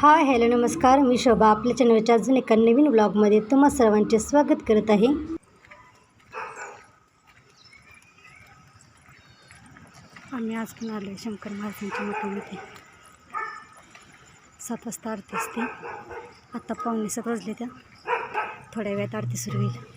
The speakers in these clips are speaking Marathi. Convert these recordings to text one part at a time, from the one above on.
हाय हॅलो नमस्कार. मी शोभा. आपल्या चॅनलच्या अजून एका नवीन ब्लॉगमध्ये तुम्हा सर्वांचे स्वागत करत आहे. आम्ही आज पण आलो आहे शंकर महाराजांच्या मठामध्ये. सात वाजता आरती असते. आत्ता पावणे सात वाजले त्या. थोड्या वेळात आरती सुरू होईल.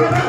I'm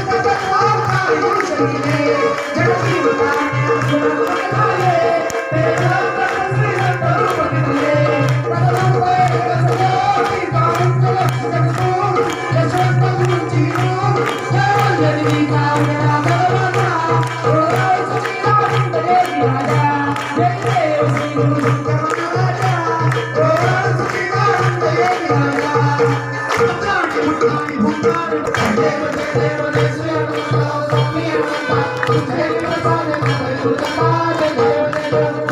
Hare Hare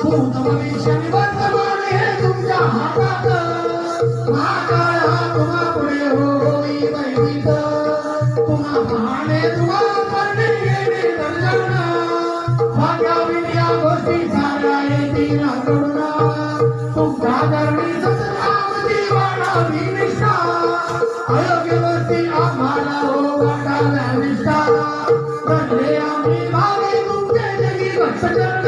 पूर्ण भविष्य वर्तमान हे तुमच्या हातात हा काळ हा तुम्हा पुढे हो होई वैदिक तुम्हा पाहणे तुम्हा करणे येणे दर्शन भाग्यावीन या गोष्टी साऱ्या येतील कडून तुमच्या करणे सतरावती वाढावी निष्ठा अयोग्य वस्ती आम्हाला हो वाटाव्या निष्ठा घडले आम्ही भावे तुमचे जगी सजन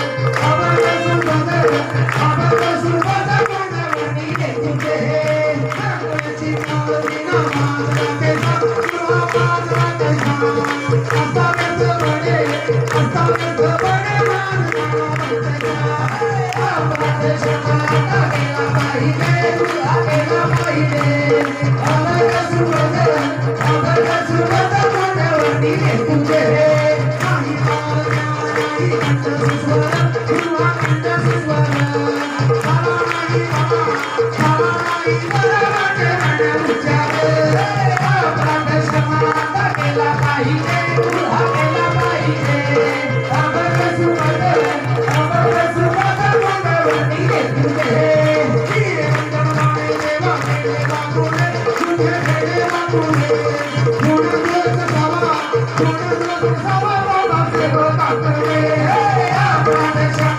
I'm gonna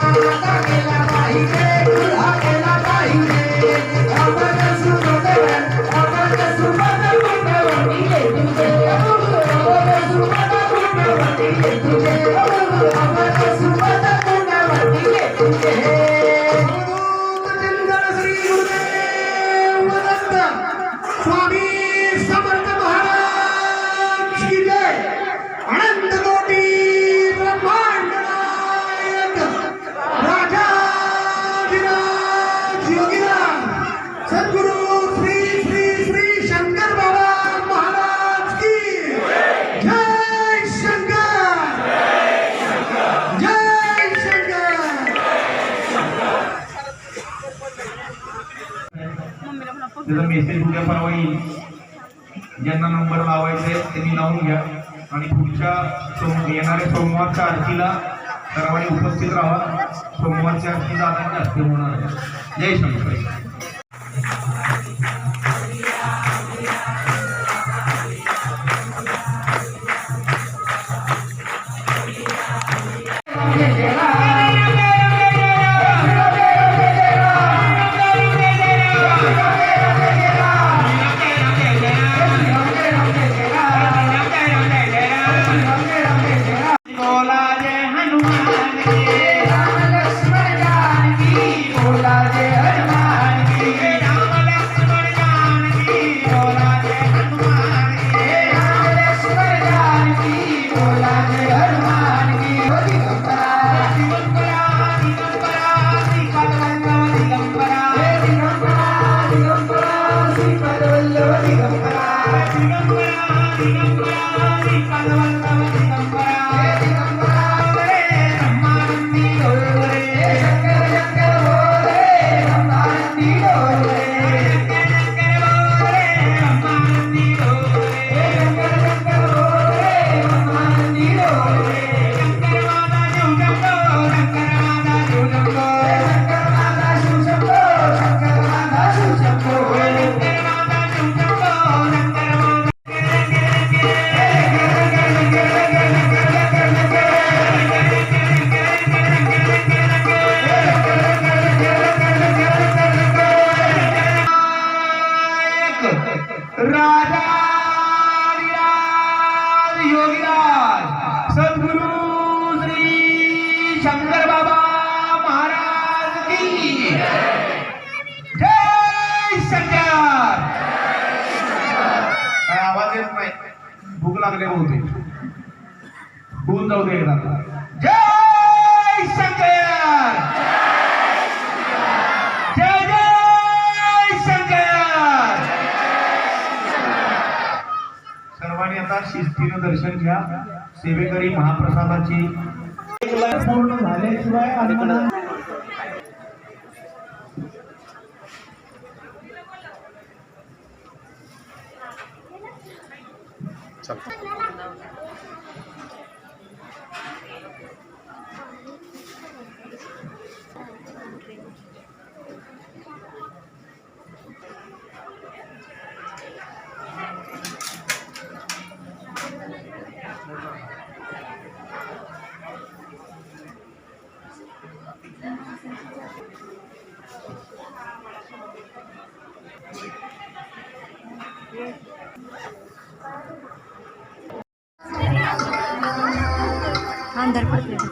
मेसेज उद्या परवा येईल ज्यांना नंबर लावायचा आहे त्यांनी लावून घ्या. आणि पुढच्या सोम येणाऱ्या सोमवारच्या आरतीला सर्वांनी उपस्थित राहा. सोमवारच्या आरती दादांच्या जास्त होणार आहे. जय शंकर. शंकर काय आवाज येत नाही. भूक लागले बहुतेक. होऊन जाऊ दे एकदा. जय शंकर! जय जय शंकर! सर्वांनी आता शिस्तीनं दर्शन घ्या. सेवेकरी महाप्रसादाची. पूर्ण झाल्याशिवाय अंधार पडले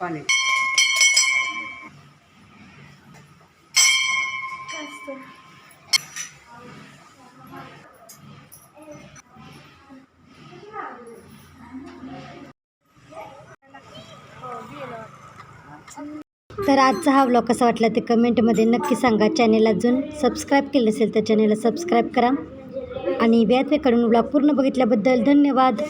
पाणी. तर आजचा हा व्लॉग कसा वाटला ते कमेंटमध्ये नक्की सांगा. चॅनेल अजून सबस्क्राईब केलं असेल तर चॅनेलला सबस्क्राईब करा. आणि व्याजवेकडून व्लॉग पूर्ण बघितल्याबद्दल धन्यवाद.